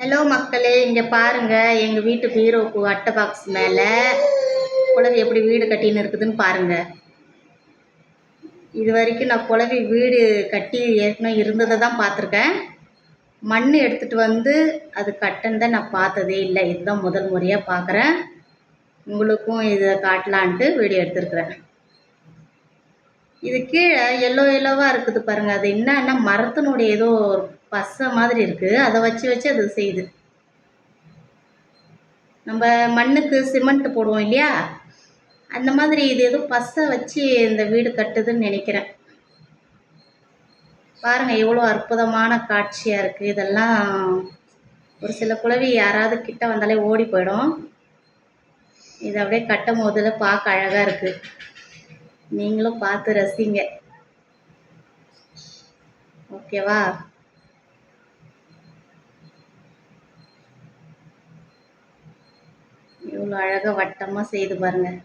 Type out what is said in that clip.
Hello மக்களே இங்கே பாருங்க. எங்கள் வீட்டு பீரோக்கு அட்டை பாக்ஸ் மேலே குழவி எப்படி வீடு கட்டின்னு இருக்குதுன்னு பாருங்க. இது வரைக்கும் நான் குழவி வீடு கட்டி ஏற்கனவே இருந்ததை தான் பார்த்துருக்கேன். மண் எடுத்துகிட்டு வந்து அது கட்டனதை நான் பார்த்ததே இல்லை. இதுதான் முதல் முறையாக பார்க்குறேன். உங்களுக்கும் இதை காட்டலான்ட்டு வீடியோ எடுத்துருக்குறேன். இது கீழே எல்லோ எல்லோவாக இருக்குது பாருங்கள் அது என்னன்னா மரத்தினுடைய ஏதோ பசை மாதிரி இருக்குது அதை வச்சு வச்சு அது செய்யுது. நம்ம மண்ணுக்கு சிமெண்ட் போடுவோம் இல்லையா? அந்த மாதிரி இது எதுவும் பசை வச்சு இந்த வீடு கட்டுதுன்னு நினைக்கிறேன். பாருங்கள் எவ்வளோ அற்புதமான காட்சியாக இருக்குது இதெல்லாம் ஒரு சில குழவி யாராவது கிட்ட வந்தாலே ஓடி போயிடும். இது அப்படியே கட்டும் போதில் பார்க்க அழகாக இருக்குது நீங்களும் பார்த்து ரசிங்க. ஓகேவா? எவ்வளோ அழகாக வட்டமாக செய்து பாருங்கள்